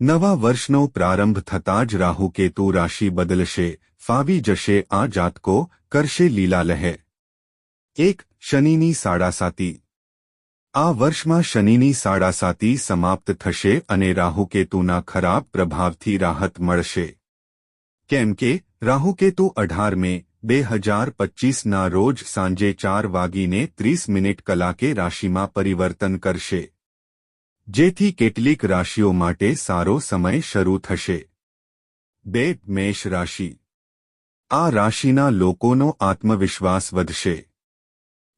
નવા વર્ષનો પ્રારંભ થતાં જ રાહુકેતુ રાશિ બદલશે ફાવી જશે આ જાતકો કરશે લીલા લહે એક શનિની સાડાસાતી આ વર્ષમાં શનિની સાડાસાતી સમાપ્ત થશે અને રાહુકેતુના ખરાબ પ્રભાવથી રાહત મળશે કેમ કે રાહુકેતુ અઢાર મે બે હજાર પચ્ચીસના રોજ સાંજે ચાર વાગીને ત્રીસ મિનિટ કલાકે રાશિમાં પરિવર્તન કરશે જેથી કેટલીક રાશિઓ માટે સારો સમય શરૂ થશે. બે, મેષ રાશિ. આ રાશિના લોકોનો આત્મવિશ્વાસ વધશે.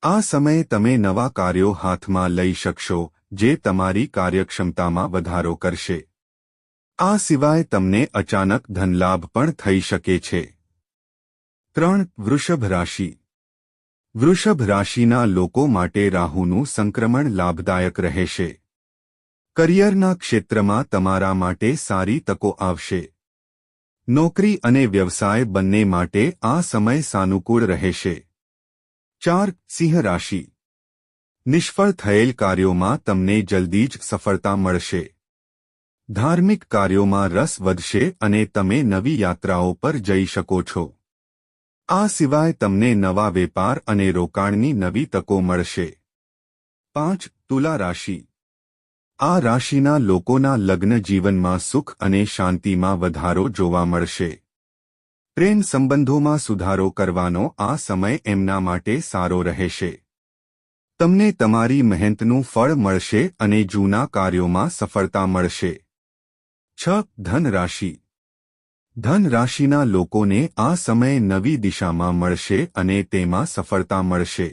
આ સમયે તમે નવા કાર્યો હાથમાં લઈ શકશો, જે તમારી કાર્યક્ષમતામાં વધારો કરશે. આ સિવાય તમને અચાનક ધનલાભ પણ થઈ શકે છે. ત્રણ, વૃષભ રાશિ. વૃષભ રાશિના લોકો માટે રાહુનું સંક્રમણ લાભદાયક રહેશે. કરિયરના ક્ષેત્રમાં તમારા માટે સારી તકો આવશે. નોકરી અને વ્યવસાય બંને માટે આ સમય સાનુકૂળ રહેશે. ચાર, સિંહ રાશિ. નિષ્ફળ થયેલ કાર્યોમાં તમને જલ્દી જ સફળતા મળશે. ધાર્મિક કાર્યોમાં રસ વધશે અને તમે નવી યાત્રાઓ પર જઈ શકો છો. આ સિવાય તમને નવા વેપાર અને રોકાણની નવી તકો મળશે. પાંચ, તુલા રાશિ. આ રાશિના લોકોના લગ્ન જીવનમાં સુખ અને શાંતિમાં વધારો જોવા મળશે. પ્રેમ સંબંધોમાં સુધારો કરવાનો આ સમય એમના માટે સારો રહેશે. તમને તમારી મહેનતનું ફળ મળશે અને જૂના કાર્યોમાં સફળતા મળશે. છ ધન રાશિ ધન રાશિના લોકોને આ સમય નવી દિશામાં મળશે અને તેમાં સફળતા મળશે.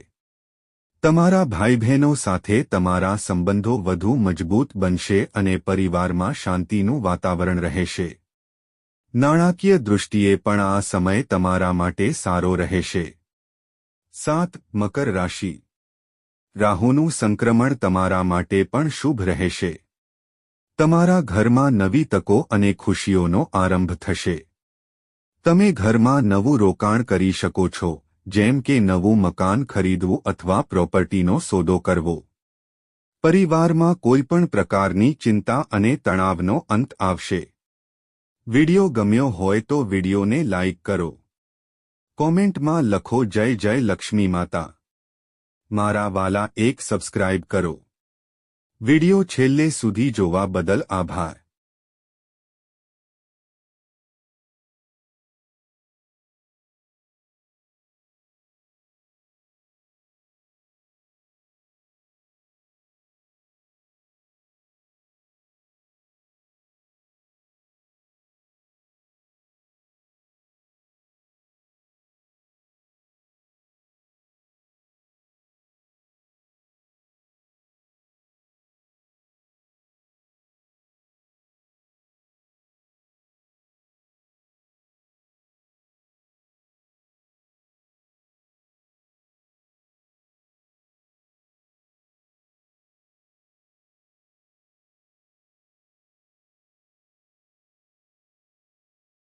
તમારા ભાઈ બહેનો સાથે તમારા સંબંધો વધુ મજબૂત બનશે અને પરિવારમાં શાંતિનું વાતાવરણ રહેશે. નાણાકીય દૃષ્ટિએ પણ આ સમય તમારા માટે સારો રહેશે. સાત, મકર રાશિ. રાહુનું સંક્રમણ તમારા માટે પણ શુભ રહેશે. તમારા ઘરમાં નવી તકો અને ખુશીઓનો આરંભ થશે. તમે ઘરમાં નવું રોકાણ કરી શકો છો. જેમ કે નવું મકાન ખરીદવું અથવા પ્રોપર્ટીનો સોદો કરવો. પરિવારમાં કોઈપણ પ્રકારની ચિંતા અને તણાવનો અંત આવશે. વિડિયો ગમ્યો હોય તો વિડિયોને લાઇક કરો. કોમેન્ટમાં લખો જય જય લક્ષ્મી માતા. મારા વાલા એક સબસ્ક્રાઇબ કરો. વિડિયો છેલ્લે સુધી જોવા બદલ આભાર.